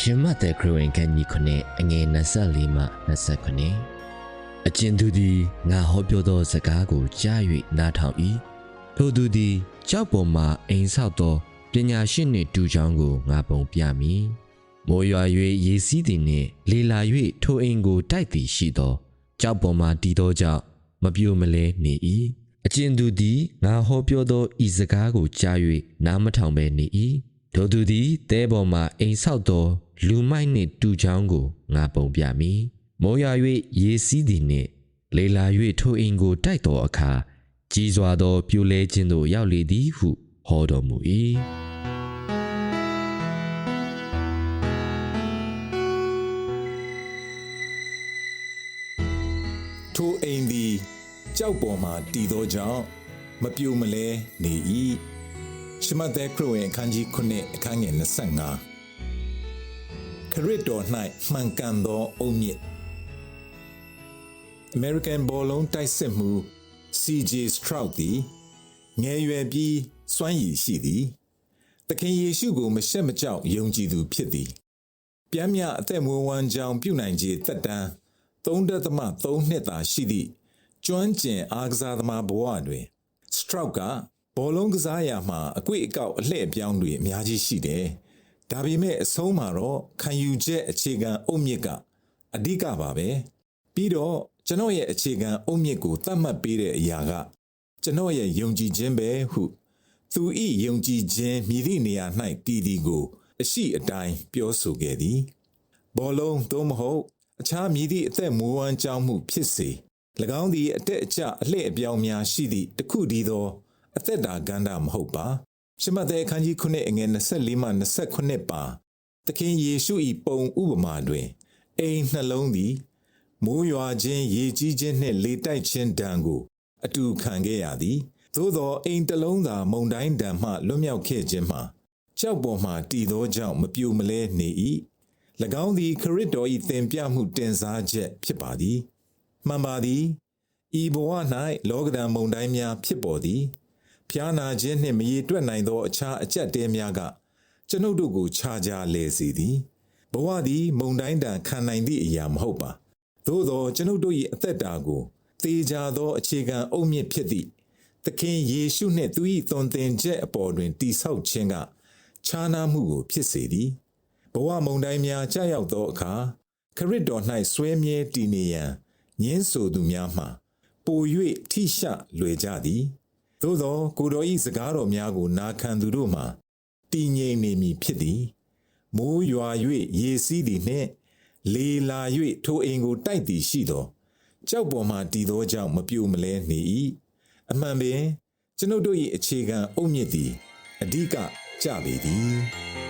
ရှင်မတဲ့ခရစ်ဝင်ခန်းကြီးခုနှစ်အငယ်24မှ29အကျဉ်သူသည်ငါဟောပြောသောစကားကိုကြား၍နားထောင်၏ထိုသူသည်ကြောက်ပေါ်မှအိမ်ဆောက်သောပညာရှိနှင့်တူချောင်းကိုငါပုံပြမည်မိုးရွာ၍ရေစီးသည်နှင့်လေလာ၍ထိုအိမ်ကိုတိုက်သည်ရှိသောကြောက်ပေါ်မှတည်သောကြောင့်မပြိုမလဲနေ၏အကျဉ်သူသည်ငါဟောပြောသောဤစကားကိုကြား၍နားမထောင်ဘဲနေ၏ ထိုသူသည်တဲပေါ်မှအိမ်ဆောက်သောလူမိုက်နှင့်တူချောင်းကိုငါပုံပြမည်မိုးရွာ၍ရေစီးသည်နှင့်လေလာ၍ထိုအိမ်ကိုတိုက်သောအခါကြီးစွာသောပြိုလဲခြင်းသို့ရောက်လေသည်ဟုဟောတော်မူ၏။ထိုအိမ်သည်ကြောက်ပေါ်မှတည်သောကြောင့်မပြိုမလဲနေ၏ ရှမသက်ခရစ်ဝင်အခန်းကြီး9အခန်းငယ်25ခရစ်တော်၌မှန်ကန်သောအုံမြင့် American ဘောလုံးတိုက်စစ်မှု CJ Stroud သည်ငယ်ရွယ်ပြီးစွမ်းရည်ရှိသည်သခင်ယေရှုကိုမရှက်မကြောက်ယုံကြည်သူဖြစ်သည်ပြမ်းမြအသက်မွေးဝမ်းကြောင်းပြုနိုင်ခြင်းတက်တန်း3.3နှစ်သာရှိသည့်ကျွမ်းကျင်အားကစားသမားဘဝတွင် Stroud က ဘောလုံးကစားရာမှာအကွေ့အကောက်အလှည့်အပြောင်းတွေအများကြီးရှိတယ်။ဒါပေမဲ့အဆုံးမှာတော့ခံယူချက်အခြေခံအုတ်မြစ်ကအဓိကပါပဲ။ပြီးတော့ကျွန်တော်ရဲ့အခြေခံအုတ်မြစ်ကိုသတ်မှတ်ပေးတဲ့အရာကကျွန်တော်ရဲ့ယုံကြည်ခြင်းပဲဟုသူဤယုံကြည်ခြင်းမြည်သည့်နေရာ၌တည်တည်ကို အရှိအတိုင်းပြောဆိုခဲ့သည်။ဘောလုံးသို့မဟုတ်အခြားမည်သည့်အသက်မွေးဝမ်းကြောင်းမှုဖြစ်စေ၎င်းသည်အတက်အကျအလှည့်အပြောင်းများရှိသည့်တစ်ခုတည်းသော အသက်တာကန္တာမဟုတ်ပါရှမသက်အခန်းကြီး9အငယ်24မှ29ပါသခင်ယေရှု၏ပုံဥပမာတွင်အိမ်နှလုံးသည်မိုးရွာခြင်းရေကြီးခြင်းနှင့်လေတိုက်ခြင်းဒဏ်ကိုအတူခံခဲ့ရသည်သို့သောအိမ်တစ်လုံးသာမုန်တိုင်းဒဏ်မှလွတ်မြောက်ခဲ့ခြင်းမှာကြောက်ပေါ်မှတည်သောကြောင့်မပြိုမလဲနေ၏၎င်းသည်ခရစ်တော်၏သင်ပြမှုတင်စားချက်ဖြစ်ပါသည်မှန်ပါသည်ဤဘဝ၌လောကဓာတ်မုန်တိုင်းများဖြစ်ပေါ်သည် ဖျားနာခြင်းနှင့်မရေတွက်နိုင်သောအခြားအကျက်တဲများကကျွန်ုပ်တို့ကိုခြားခြားလဲစေသည်ဘဝသည်မုန်တိုင်းတန်ခံနိုင်သည့်အရာမဟုတ်ပါသို့သောကျွန်ုပ်တို့၏အသက်တာကိုသေချာသောအခြေခံအုတ်မြစ်ဖြစ်သည့်သခင်ယေရှုနှင့်သူ၏သွန်သင်ချက်အပေါ်တွင်တည်ဆောက်ခြင်းကခြားနားမှုကိုဖြစ်စေသည်ဘဝမုန်တိုင်းများကြာရောက်သောအခါခရစ်တော်၌ဆွဲမြဲတည်နေရန်ညင်းဆိုသူများမှပို၍ထိရှလွယ်ကြသည် သို့သောကိုတော်၏စကားတော်များကို နာခံသူတို့မှတည်ငြိမ်နေမည်ဖြစ်သည်မိုးရွာ၍ရေစီးသည်နှင့်လေလာ၍ထိုအိမ်ကိုတိုက်သည်ရှိသောကြောက်ပေါ်မှတည်သောကြောင့်မပြိုမလဲနေ၏အမှန်ပင်ကျွန်ုပ်တို့၏အခြေခံအုတ်မြစ်သည်အဓိကကြပေသည်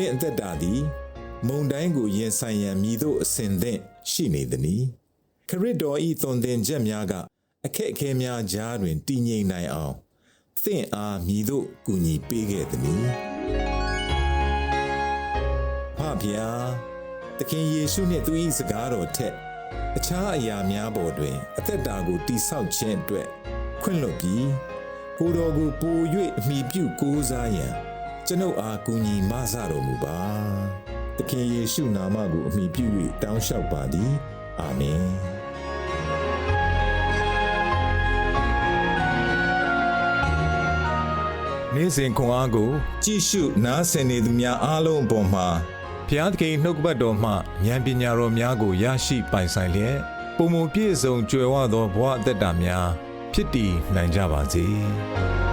တင်းအသက်တာသည် မုံတိုင်းကိုရင်ဆိုင်ရန်မြည်သို့အစဉ်သင့်ရှိနေသည်။ခရစ်တော်ဤသွန်သင်ချက်များကအခက်အခဲများကြားတွင်တည်ငြိမ်နိုင်အောင်သင့်အားမြည်သို့ကူညီပေးခဲ့သည်။ဖဖျားသခင်ယေရှုနှင့်သူ၏စကားတော်ထက်အခြားအရာများပေါ်တွင် အသက်တာကိုတိဆောက်ခြင်းအတွက်ခွင့်လွှတ်ပြီးကိုယ်တော်ကိုပို၍အမိပြုကိုးစားရန် ကျွန်ုပ်အားကူညီမဆတော်မူပါ။သခင်ယေရှုနာမကိုအမိပြု၍တောင်းလျှောက်ပါသည်။အာမင်။နေ့စဉ်ခွန်အားကို ကြည့်ရှုနားဆင်နေသူများအားလုံးအပေါ်မှာဘုရားသခင်နှုတ်ကပတ်တော်မှဉာဏ်ပညာတော်များကိုရရှိပိုင်ဆိုင်လျက်ပုံမပြည့်စုံကြွယ်ဝသောဘဝအသက်တာများဖြစ်တည်နိုင်ကြပါစေ။